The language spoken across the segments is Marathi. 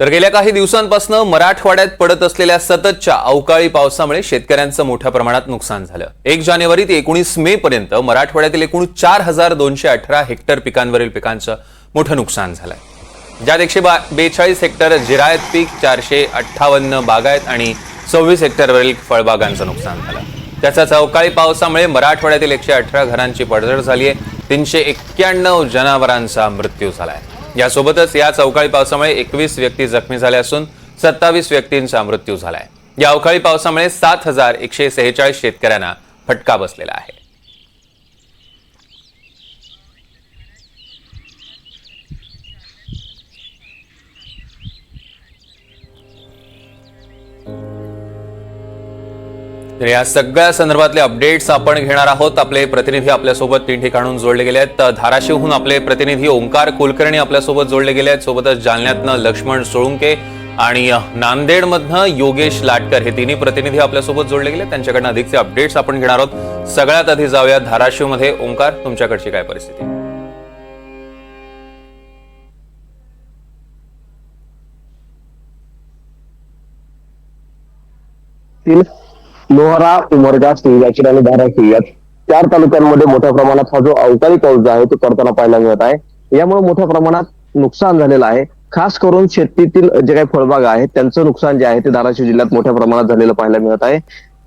तर गेल्या काही दिवसांपासून मराठवाड्यात पडत असलेल्या सततच्या अवकाळी पावसामुळे शेतकऱ्यांचं मोठ्या प्रमाणात नुकसान झालं. एक जानेवारी ते एकोणीस मे पर्यंत मराठवाड्यातील एकूण चार हजार दोनशे अठरा हेक्टर पिकांवरील पिकांचं मोठं नुकसान झालंय. ज्यात एकशे बा बेचाळीस हेक्टर जिरायत पीक चारशे अठ्ठावन्न बागायत आणि सव्वीस हेक्टरवरील फळबागांचं नुकसान झालं. त्याचाच अवकाळी पावसामुळे मराठवाड्यातील एकशे अठरा घरांची पडझड झाली आहे तीनशे एक्क्याण्णव जनावरांचा मृत्यू झालाय. यासोबतच या अवकाळी पावसामुळे एकवीस व्यक्ती जखमी झाल्या असून सत्तावीस व्यक्तींचा मृत्यू झालाय. या अवकाळी पावसामुळे सात हजार एकशे सेहेचाळीस शेतकऱ्यांना फटका बसलेला आहे. तर या सगळ्या संदर्भातले अपडेट्स आपण घेणार आहोत. आपले प्रतिनिधी आपल्यासोबत तीन ठिकाणून जोडले गेले आहेत. धाराशिवहून आपले प्रतिनिधी ओंकार कुलकर्णी आपल्यासोबत जोडले गेले आहेत. सोबतच जालन्यातनं लक्ष्मण सोळुंके आणि नांदेडमधनं योगेश लाटकर हे तिन्ही प्रतिनिधी आपल्यासोबत जोडले गेले त्यांच्याकडनं अधिकचे अपडेट्स आपण घेणार आहोत. सगळ्यात आधी जाऊया धाराशिवमध्ये. ओंकार तुमच्याकडची काय परिस्थिती? तील लोहारा उमरगा सिंगाखेड आणि धाराशिव या चार तालुक्यांमध्ये मोठ्या प्रमाणात हा जो अवकाळी पाऊस जो आहे तो पडताना पाहायला मिळत आहे. यामुळे मोठ्या प्रमाणात नुकसान झालेलं आहे. खास करून शेतीतील जे काही फळबाग आहेत त्यांचं नुकसान जे आहे ते धाराशिव जिल्ह्यात मोठ्या प्रमाणात झालेलं पाहायला मिळत आहे.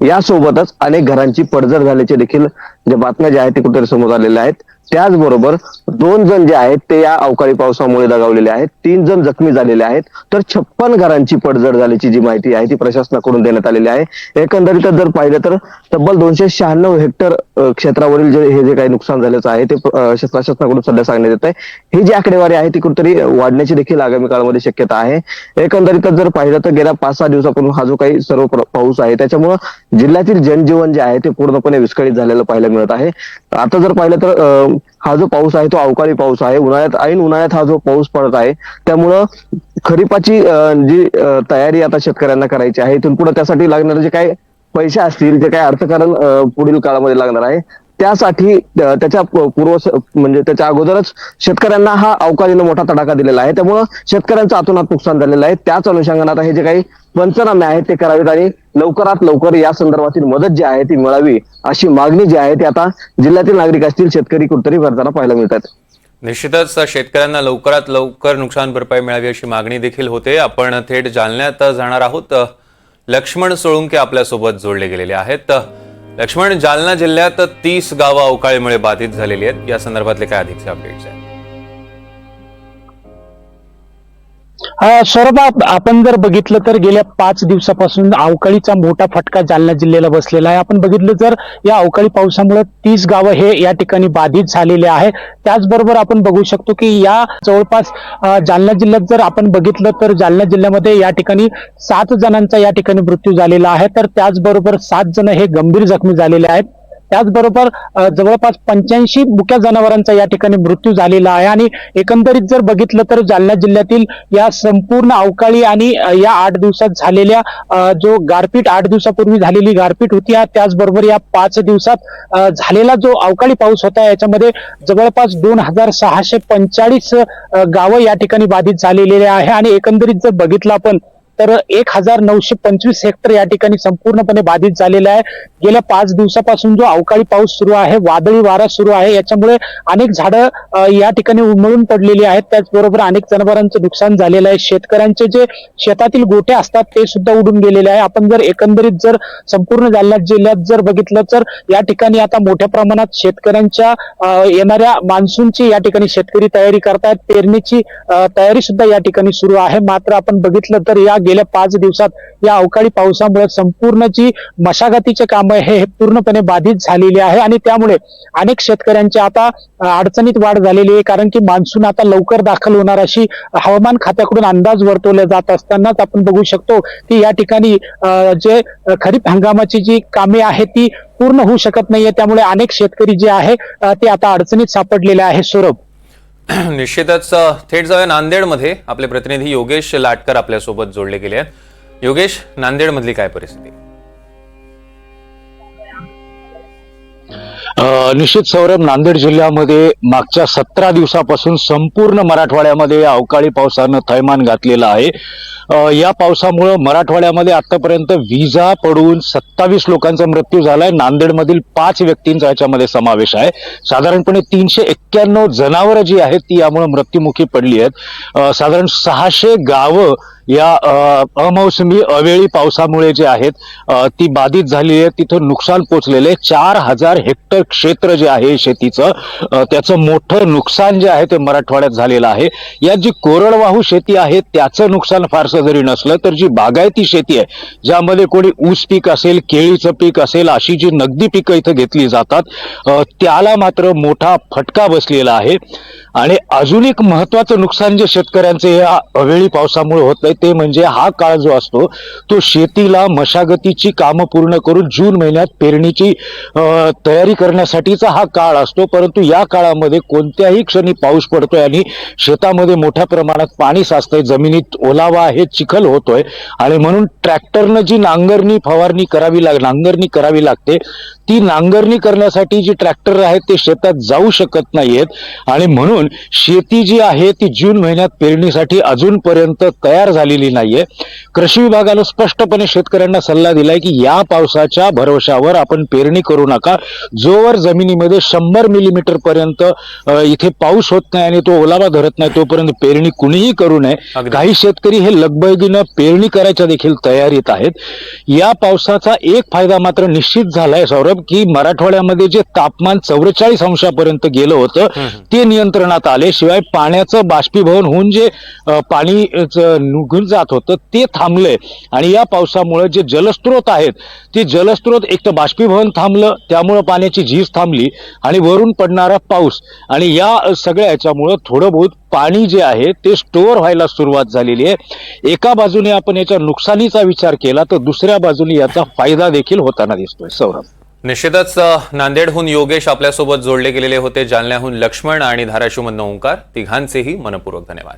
यासोबतच अनेक घरांची पडझड झाल्याचे देखील जे बातम्या ज्या आहेत ते कुठेतरी समोर आलेल्या आहेत. त्याचबरोबर दोन जण जे आहेत ते या अवकाळी पावसामुळे दगावलेले आहेत. तीन जण जखमी झालेले आहेत. तर छप्पन घरांची पडझड झाल्याची जी माहिती आहे ती प्रशासनाकडून देण्यात आलेली आहे. एकंदरीत जर पाहिलं तर तब्बल दोनशे शहाण्णव हेक्टर क्षेत्रावरील जे हे जे काही नुकसान झाल्याचं आहे ते प्रशासनाकडून सध्या सांगण्यात येत आहे ही जी आकडेवारी आहे ती कुठेतरी वाढण्याची देखील आगामी काळामध्ये शक्यता आहे. एकंदरीत जर पाहिलं तर गेल्या पाच सहा दिवसापासून हा जो काही सर्व पाऊस आहे त्याच्यामुळे जिल्ह्यातील जनजीवन जे आहे ते पूर्णपणे विस्कळीत झालेलं पाहायला मिळत आहे. आता जर पाहिलं तर हा जो पाऊस आहे तो अवकाळी पाऊस आहे. उन्हाळ्यात ऐन उन्हाळ्यात हा जो पाऊस पडत आहे त्यामुळं खरीपाची जी तयारी आता शेतकऱ्यांना करायची आहे इथून पुढे त्यासाठी लागणारे जे काही पैसे असतील जे काही अर्थकारण पुढील काळामध्ये लागणार आहे त्यासाठी त्याच्या पूर्व म्हणजे त्याच्या अगोदरच शेतकऱ्यांना हा अवकाळीनं मोठा तडाखा दिलेला आहे. त्यामुळं शेतकऱ्यांचं अतोनात नुकसान झालेलं आहे. त्याच अनुषंगाने आता हे जे काही पंचनामे आहेत ते करावेत आणि लवकरात लवकर या संदर्भातील मदत जी आहे ती मिळावी अशी मागणी जी आहे ती आता जिल्ह्यातील नागरिक असतील शेतकरी कुठतरी करताना पाहायला मिळतात. निश्चितच शेतकऱ्यांना लवकरात लवकर नुकसान भरपाई मिळावी अशी मागणी देखील होते. आपण थेट जालन्यात जाणार आहोत. लक्ष्मण सोळुंके आपल्यासोबत जोडले गेलेले आहेत. लक्ष्मण जालना जिल्ह्यात तीस गावं अवकाळीमुळे बाधित झालेली आहेत. या संदर्भातले काय अधिकचे अपडेट्स आहेत? अ, सौरभ आपण जर बघितलं तर गेल्या पाच दिवसापासून अवकाळीचा मोठा फटका जालना जिल्ह्याला बसलेला आहे. आपण बघितलं तर या अवकाळी पावसामुळे तीस गावं हे या ठिकाणी बाधित झालेले आहे. त्याचबरोबर आपण बघू शकतो की या जवळपास जालना जिल्ह्यात जर आपण बघितलं तर जालना जिल्ह्यामध्ये या ठिकाणी सात जणांचा या ठिकाणी मृत्यू झालेला आहे. तर त्याचबरोबर सात जण हे गंभीर जखमी झालेले आहेत. त्याचबरोबर जवळपास पंच्याऐंशी मुक्या जनावरांचा या ठिकाणी मृत्यू झालेला आहे आणि एकंदरीत जर बघितलं तर जालना जिल्ह्यातील या संपूर्ण अवकाळी आणि या आठ दिवसात झालेल्या जो गारपीट आठ दिवसापूर्वी झालेली गारपीट होती त्याचबरोबर या पाच दिवसात झालेला जो अवकाळी पाऊस होता याच्यामध्ये जवळपास दोन हजार सहाशे पंचाळीस गावं या ठिकाणी बाधित झालेले आहे. आणि एकंदरीत जर बघितलं आपण तर एक हजार नऊशे पंचवीस हेक्टर या ठिकाणी संपूर्णपणे बाधित झालेला आहे. गेल्या पाच दिवसापासून जो अवकाळी पाऊस सुरू आहे वादळी वारा सुरू आहे याच्यामुळे अनेक झाडं या ठिकाणी उमळून पडलेली आहेत. त्याचबरोबर अनेक जनावरांचं नुकसान झालेलं आहे. शेतकऱ्यांचे जे शेतातील गोटे असतात ते सुद्धा उडून गेलेले आहे. आपण जर एकंदरीत जर संपूर्ण जालना जिल्ह्यात जर बघितलं तर या ठिकाणी आता मोठ्या प्रमाणात शेतकऱ्यांच्या येणाऱ्या मान्सूनची या ठिकाणी शेतकरी तयारी करतायत. पेरणीची तयारी सुद्धा या ठिकाणी सुरू आहे. मात्र आपण बघितलं तर या गेल्या पाच दिवसात या अवकाळी पावसामुळे संपूर्ण जी मशागतीचे काम आहे हे पूर्णपणे बाधित झालेली आहे आणि त्यामुळे अनेक शेतकऱ्यांच्या आता अडचणीत वाढ झालेली आहे. कारण की मान्सून आता लवकर दाखल होणार अशी हवामान खात्याकडून अंदाज वर्तवला जात असतानाच आपण बघू शकतो की या ठिकाणी जे खरीप हंगामाची जी कामे आहेत ती पूर्ण होऊ शकत नाहीये. त्यामुळे अनेक शेतकरी जे आहे ते आता अडचणीत सापडलेले आहे. सौरभ. निश्चितच थेट जाऊया नांदेडमध्ये. आपले प्रतिनिधी योगेश लाटकर आपल्यासोबत जोडले गेले आहेत. योगेश नांदेडमधली काय परिस्थिती? निश्चित सौरभ नांदेड जिल्ह्यामध्ये मागच्या सतरा दिवसापासून संपूर्ण मराठवाड्यामध्ये अवकाळी पावसानं थैमान घातलेलं आहे. या पावसामुळं मराठवाड्यामध्ये आतापर्यंत विजा पडून सत्तावीस लोकांचा मृत्यू झालाय. नांदेडमधील पाच व्यक्तींचा याच्यामध्ये समावेश आहे. साधारणपणे तीनशे एक्क्याण्णव जनावरं जी आहेत ती यामुळे मृत्युमुखी पडली आहेत. साधारण सहाशे गावं या अमौसमी अवेळी पावसामुळे जे आहेत ती बाधित झालेली आहे. तिथं नुकसान पोचलेले चार हजार हेक्टर क्षेत्र जे आहे शेतीचं त्याचं मोठं नुकसान जे आहे ते मराठवाड्यात झालेलं आहे. यात जी कोरडवाहू शेती आहे त्याचं नुकसान फारसं जरी नसलं तर जी बागायती शेती आहे ज्यामध्ये कोणी ऊस पीक असेल केळीचं पीक असेल अशी जी नगदी पिकं इथं घेतली जातात त्याला मात्र मोठा फटका बसलेला आहे. आणि अजून एक महत्वाचं नुकसान जे शेतकऱ्यांचे या अवेळी पावसामुळे होत आहे ते म्हणजे हा काळ जो असतो तो शेतीला मशागतीची कामं पूर्ण करून जून महिन्यात पेरणीची तयारी करण्यासाठीचा हा काळ असतो. परंतु या काळामध्ये कोणत्याही क्षणी पाऊस पडतोय आणि शेतामध्ये मोठ्या प्रमाणात पाणी साचतंय जमिनीत ओलावा आहे चिखल होतोय आणि म्हणून ट्रॅक्टरनं जी नांगरणी फवारणी करावी लाग नांगरणी करावी लागते ती नांगरणी करण्यासाठी जी ट्रॅक्टर आहेत ते शेतात जाऊ शकत नाहीयेत. आणि म्हणून शेती जी आहे ती जून महिन्यात पेरणीसाठी अजूनपर्यंत तयार झालेली नाहीये. कृषी विभागानं स्पष्टपणे शेतकऱ्यांना सल्ला दिलाय की या पावसाच्या भरोशावर आपण पेरणी करू नका. जोवर जमिनीमध्ये शंभर मिलीमीटर पर्यंत इथे पाऊस होत नाही आणि तो ओलावा धरत नाही तोपर्यंत पेरणी कुणीही करू नये. काही शेतकरी हे लगबगीनं पेरणी करायच्या देखील तयारीत आहेत. या पावसाचा एक फायदा मात्र निश्चित झालाय सौरभ. की मराठवाड्यामध्ये जे तापमान चौवेचाळीस अंशापर्यंत गेलं होतं ते नियंत्रणात आले. शिवाय पाण्याचं बाष्पीभवन होऊन जे पाणी निघून जात होतं ते थांबलंय. आणि या पावसामुळे जे जलस्रोत आहेत ते जलस्रोत एक तर बाष्पीभवन थांबलं त्यामुळं पाण्याची झीज थांबली आणि वरून पडणारा पाऊस. आणि या सगळ्या याच्यामुळं थोडं बहुत पाणी जे आहे ते स्टोअर व्हायला सुरुवात झालेली आहे. एका बाजूने आपण याच्या नुकसानीचा विचार केला तर दुसऱ्या बाजूने याचा फायदा देखील होताना दिसतोय. सौरभ. निश्चितच नांदेडहून योगेश आपल्यासोबत जोडले गेलेले होते जालन्याहून लक्ष्मण आणि धाराशिवमधनं ओंकार. तिघांचेही मनपूर्वक धन्यवाद.